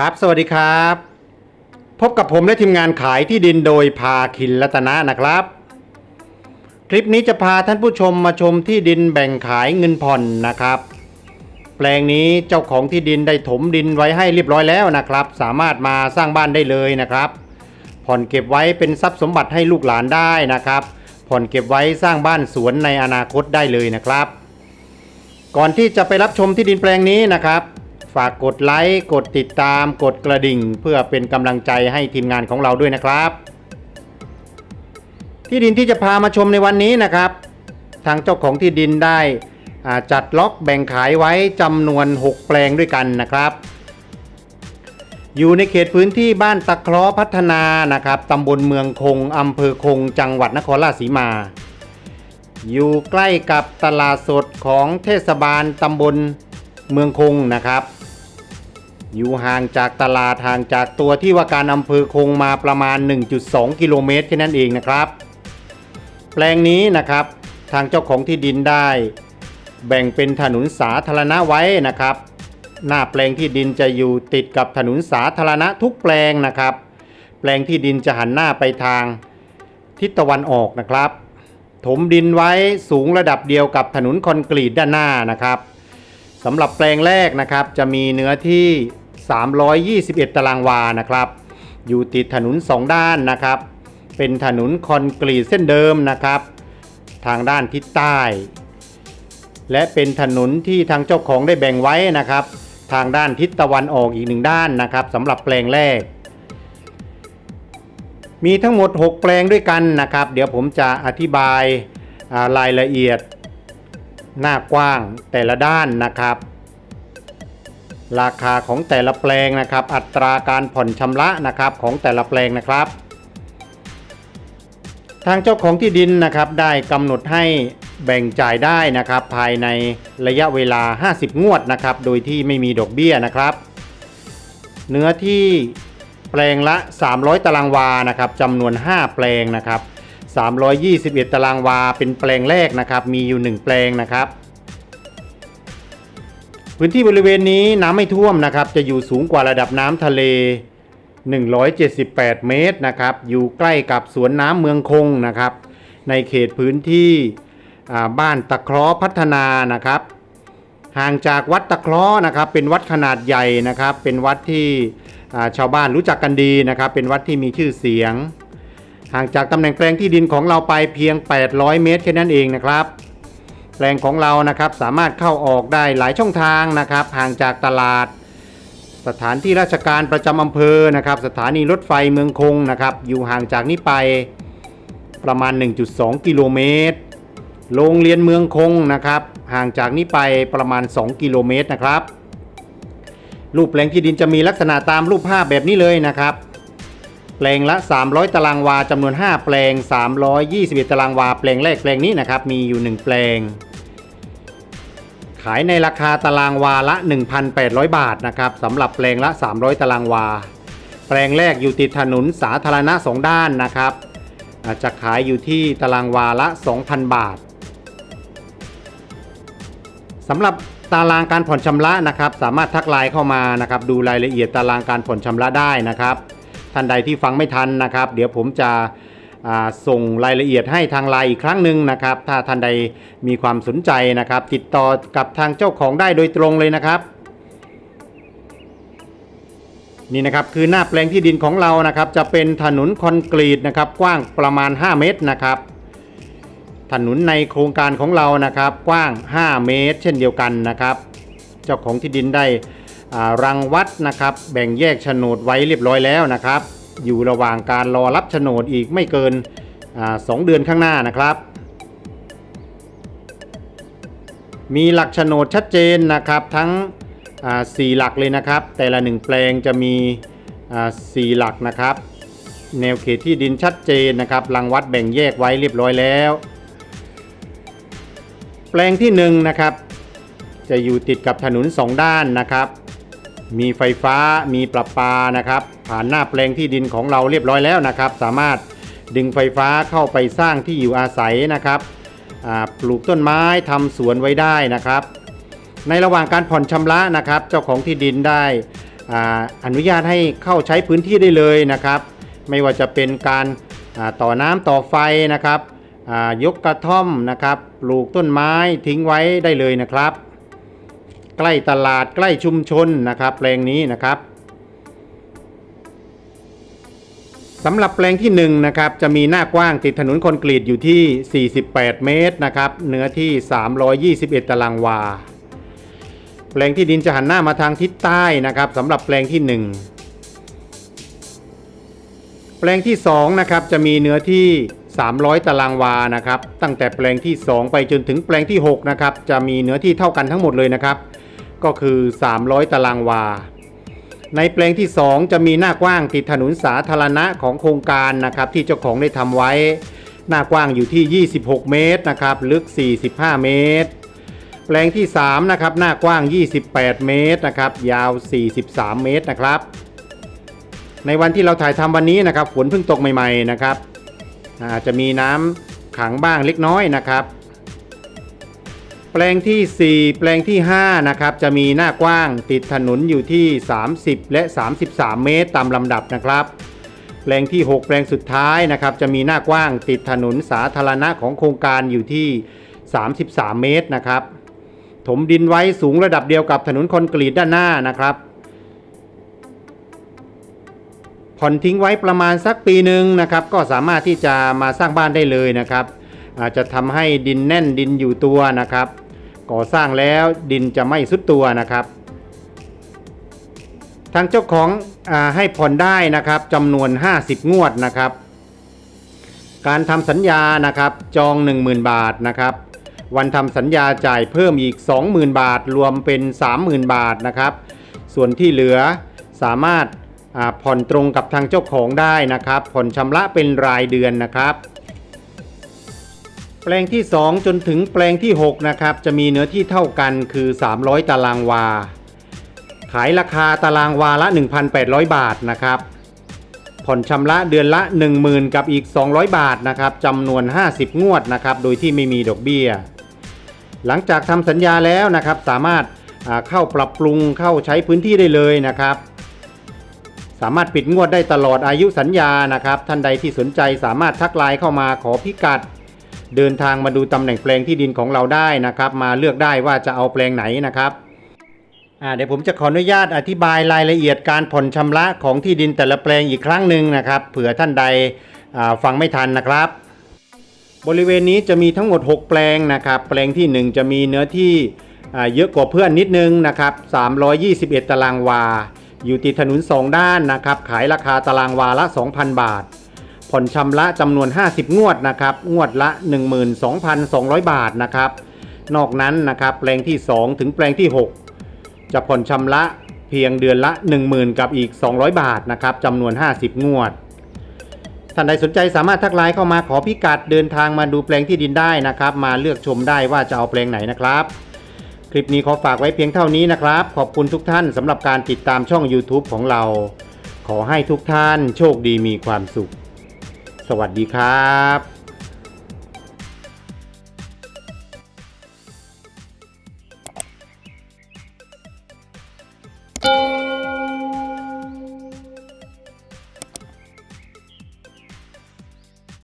ครับ สวัสดีครับ พบกับผมและทีมงานขายที่ดินโดยพาคินรัตนะนะครับ คลิปนี้จะพาท่านผู้ชมมาชมที่ดินแบ่งขายเงินผ่อนนะครับ แปลงนี้เจ้าของที่ดินได้ถมดินไว้ให้เรียบร้อยแล้วนะครับ สามารถมาสร้างบ้านได้เลยนะครับ ผ่อนเก็บไว้เป็นทรัพย์สมบัติให้ลูกหลานได้นะครับ ผ่อนเก็บไว้สร้างบ้านสวนในอนาคตได้เลยนะครับ ก่อนที่จะไปรับชมที่ดินแปลงนี้นะครับ ฝากกดไลค์ กดติดตาม กดกระดิ่ง เพื่อเป็นกำลังใจให้ทีมงานของเราด้วยนะครับ ที่ดินที่จะพามาชมในวันนี้นะครับ ทางเจ้าของที่ดินได้จัดล็อกแบ่งขายไว้จำนวน 6 แปลงด้วยกันนะครับ อยู่ในเขตพื้นที่บ้านตะเคราะพัฒนานะครับตำบลเมืองคงอำเภอคง จังหวัดนครราชสีมา อยู่ใกล้กับตลาดสดของเทศบาลตำบลเมืองคงนะครับ อยู่ห่างจากตลาดห่างจากตัวที่ว่าการอำเภอคงมาประมาณ 1.2 กิโลเมตรแค่นั้นเองนะครับ แปลงนี้นะครับทางเจ้าของที่ดินได้ แบ่งเป็นถนนสาธารณะไว้นะครับ หน้าแปลงที่ดินจะอยู่ติดกับถนนสาธารณะทุกแปลงนะครับ แปลงที่ดินจะหันหน้าไปทางทิศตะวันออกนะครับ ถมดินไว้สูงระดับเดียวกับถนนคอนกรีตด้านหน้านะครับสำหรับแปลงแรกนะครับจะมีเนื้อที่ 321 ตารางวานะครับ อยู่ติดถนนสองด้านนะครับ เป็นถนนคอนกรีตเส้นเดิมนะครับ ทางด้านทิศใต้ และเป็นถนนที่ทางเจ้าของได้แบ่งไว้นะครับ ทางด้านทิศตะวันออกอีกหนึ่งด้านนะครับสำหรับแปลงแรก มีทั้งหมด 6 แปลงด้วยกันนะครับ เดี๋ยวผมจะอธิบายารายละเอียดหน้ากว้างแต่ละด้านนะครับ ราคาของแต่ละแปลงนะครับ อัตราการผ่อนชำระนะครับของแต่ละแปลงนะครับ ทางเจ้าของที่ดินนะครับได้กำหนดให้แบ่งจ่ายได้นะครับ ภายในระยะเวลา 50 งวดนะครับ โดยที่ไม่มีดอกเบี้ยนะครับ เนื้อที่แปลงละ 300 ตารางวานะครับจำนวน 5 แปลงนะครับ321 ตารางวาเป็นแปลงแรกนะครับ มีอยู่ 1 แปลงนะครับ พื้นที่บริเวณนี้น้ำไม่ท่วมนะครับ จะอยู่สูงกว่าระดับน้ำทะเล 178 เมตรนะครับ อยู่ใกล้กับสวนน้ำเมืองคงนะครับ ในเขตพื้นที่บ้านตะเคราะพัฒนานะครับ ห่างจากวัดตะเคราะนะครับ เป็นวัดขนาดใหญ่นะครับ เป็นวัดที่ชาวบ้านรู้จักกันดีนะครับ เป็นวัดที่มีชื่อเสียง ห่างจากตำแหน่งแปลงที่ดินของเราไปเพียง 800 เมตรแค่นั้นเองนะครับ แปลงของเรานะครับสามารถเข้าออกได้หลายช่องทางนะครับห่างจากตลาด สถานที่ราชการประจำอำเภอนะครับ สถานีรถไฟเมืองคงนะครับ อยู่ห่างจากนี้ไปประมาณ 1.2 กิโลเมตร โรงเรียนเมืองคงนะครับ ห่างจากนี้ไปประมาณ 2 กิโลเมตรนะครับ รูปแปลงที่ดินจะมีลักษณะตามรูปภาพแบบนี้เลยนะครับ แปลงละ 300 ตารางวาจำนวน 5 แปลง 321 ตารางวา แปลงแรกแปลงนี้นะครับ มีอยู่ 1 แปลง ขายในราคาตารางวาละ 1,800 บาทนะครับสำหรับแปลงละ 300 ตารางวา แปลงแรกอยู่ติดถนนสาธารณะ 2 ด้านนะครับอาจจะขายอยู่ที่ตารางวาละ 2,000 บาทสำหรับตารางการผ่อนชำระนะครับ สามารถทักไลน์เข้ามานะครับ ดูรายละเอียดตารางการผ่อนชำระได้นะครับ ท่านใดที่ฟังไม่ทันนะครับ เดี๋ยวผมจะส่งรายละเอียดให้ทางไลน์อีกครั้งหนึ่งนะครับ ถ้าท่านใดมีความสนใจนะครับ ติดต่อกับทางเจ้าของได้โดยตรงเลยนะครับ นี่นะครับคือหน้าแปลงที่ดินของเรานะครับ จะเป็นถนนคอนกรีตนะครับ กว้างประมาณ 5 เมตรนะครับ ถนนในโครงการของเรานะครับ กว้าง 5 เมตร เช่นเดียวกันนะครับ เจ้าของที่ดินได้ รังวัดนะครับ แบ่งแยกโฉนดไว้เรียบร้อยแล้วนะครับ อยู่ระหว่างการรอรับโฉนดอีกไม่เกินอาสองเดือนข้างหน้านะครับ มีหลักโฉนดชัดเจนนะครับทั้งสี่หลักเลยนะครับ แต่ละหนึ่งแปลงจะมีสี่หลักนะครับ แนวเขตที่ดินชัดเจนนะครับรังวัดแบ่งแยกไว้เรียบร้อยแล้ว แปลงที่หนึ่งนะครับจะอยู่ติดกับถนนสองด้านนะครับ มีไฟฟ้ามีประปานะครับ ผ่านหน้าแปลงที่ดินของเราเรียบร้อยแล้วนะครับ สามารถดึงไฟฟ้าเข้าไปสร้างที่อยู่อาศัยนะครับปลูกต้นไม้ทำสวนไว้ได้นะครับ ในระหว่างการผ่อนชำระนะครับ เจ้าของที่ดินได้ออนุญาตให้เข้าใช้พื้นที่ได้เลยนะครับ ไม่ว่าจะเป็นการต่อน้ำต่อไฟนะครับยกกระท่อมนะครับ ปลูกต้นไม้ทิ้งไว้ได้เลยนะครับ ใกล้ตลาดใกล้ชุมชนนะครับ แปลงนี้นะครับสำหรับแปลงที่1นงนะครับจะมีหน้ากว้างติดถนนคอนกรีตอยู่ที่ 48 เมตรนะครับเนื้อที่ 321 ตารางวา แปลงที่ดินจะหันหน้ามาทางทิศใต้นะครับสำหรับแปลงที่ 1 แปลงที่2นะครับจะมีเนื้อที่ 300 ตารางวานะครับตั้งแต่แปลงที่ 2 ไปจนถึงแปลงที่6นะครับจะมีเนื้อที่เท่ากันทั้งหมดเลยนะครับ ก็คือ 300 ตารางวา ในแปลงที่ 2 จะมีหน้ากว้างติดถนนสาธารณะของโครงการนะครับที่เจ้าของได้ทำไว้ หน้ากว้างอยู่ที่ 26 เมตรนะครับลึก 45 เมตร แปลงที่ 3 นะครับหน้ากว้าง 28 เมตรนะครับยาว 43 เมตรนะครับ ในวันที่เราถ่ายทำวันนี้นะครับฝนเพิ่งตกใหม่ๆนะครับอาจจะมีน้ำขังบ้างเล็กน้อยนะครับ แปลงที่ 4 แปลงที่ 5 นะครับ จะมีหน้ากว้างติดถนนอยู่ที่ 30 และ 33 เมตรตามลำดับนะครับ แปลงที่ 6 แปลงสุดท้ายนะครับ จะมีหน้ากว้างติดถนนสาธารณะของโครงการอยู่ที่ 33 เมตรนะครับ ถมดินไว้สูงระดับเดียวกับถนนคอนกรีตด้านหน้านะครับผ่อนทิ้งไว้ประมาณสักปีหนึ่งนะครับ ก็สามารถที่จะมาสร้างบ้านได้เลยนะครับอาจจะทำให้ดินแน่นดินอยู่ตัวนะครับ ก่อสร้างแล้วดินจะไม่สุดตัวนะครับ ทางเจ้าของอให้ผ่อนได้นะครับจำนวน 50 งวดนะครับ การทำสัญญานะครับจอง 10,000 บาทนะครับวันทำสัญญาจ่ายเพิ่มอีก 20,000 บาท รวมเป็น 30,000 บาทนะครับ ส่วนที่เหลือสามารถผ่อนตรงกับทางเจ้าของได้นะครับ ผ่อนชำระเป็นรายเดือนนะครับ แปลงที่ 2 จนถึงแปลงที่ 6 นะครับ จะมีเนื้อที่เท่ากันคือ 300 ตารางวา ขายราคาตารางวาละ 1,800 บาทนะครับ ผ่อนชำระเดือนละ 10,000 กับอีก 200 บาทนะครับจำนวน 50 งวดนะครับ โดยที่ไม่มีดอกเบี้ย หลังจากทำสัญญาแล้วนะครับ สามารถาเข้าปรับปรุงเข้าใช้พื้นที่ได้เลยนะครับ สามารถปิดงวดได้ตลอดอายุสัญญานะครับ ท่านใดที่สนใจสามารถทักไลน์เข้ามาขอพิกัด เดินทางมาดูตำแหน่งแปลงที่ดินของเราได้นะครับ มาเลือกได้ว่าจะเอาแปลงไหนนะครับเดี๋ยวผมจะขออนุญาตอธิบายรายละเอียดการผ่อนชำระของที่ดินแต่ละแปลงอีกครั้งหนึ่งนะครับเผื่อท่านใดฟังไม่ทันนะครับ บริเวณนี้จะมีทั้งหมด 6 แปลงนะครับ แปลงที่ 1 จะมีเนื้อที่เยอะกว่าเพื่อนนิดนึงนะครับ 321 ตารางวา อยู่ติดถนน 2 ด้านนะครับ ขายราคาตารางวาละ 2,000 บาท ผ่อนชำระจำนวน 50 งวดนะครับ งวดละ 12,200 บาทนะครับ นอกนั้นนะครับแปลงที่ 2 ถึงแปลงที่ 6 จะผ่อนชำระเพียงเดือนละ 10,000 กับอีก 200 บาทนะครับจำนวน 50 งวด ท่านใดสนใจสามารถทักไลน์เข้ามาขอพิกัดเดินทางมาดูแปลงที่ดินได้นะครับ มาเลือกชมได้ว่าจะเอาแปลงไหนนะครับคลิปนี้ขอฝากไว้เพียงเท่านี้นะครับ ขอบคุณทุกท่านสำหรับการติดตามช่อง YouTube ของเรา ขอให้ทุกท่านโชคดีมีความสุข สวัสดีครับ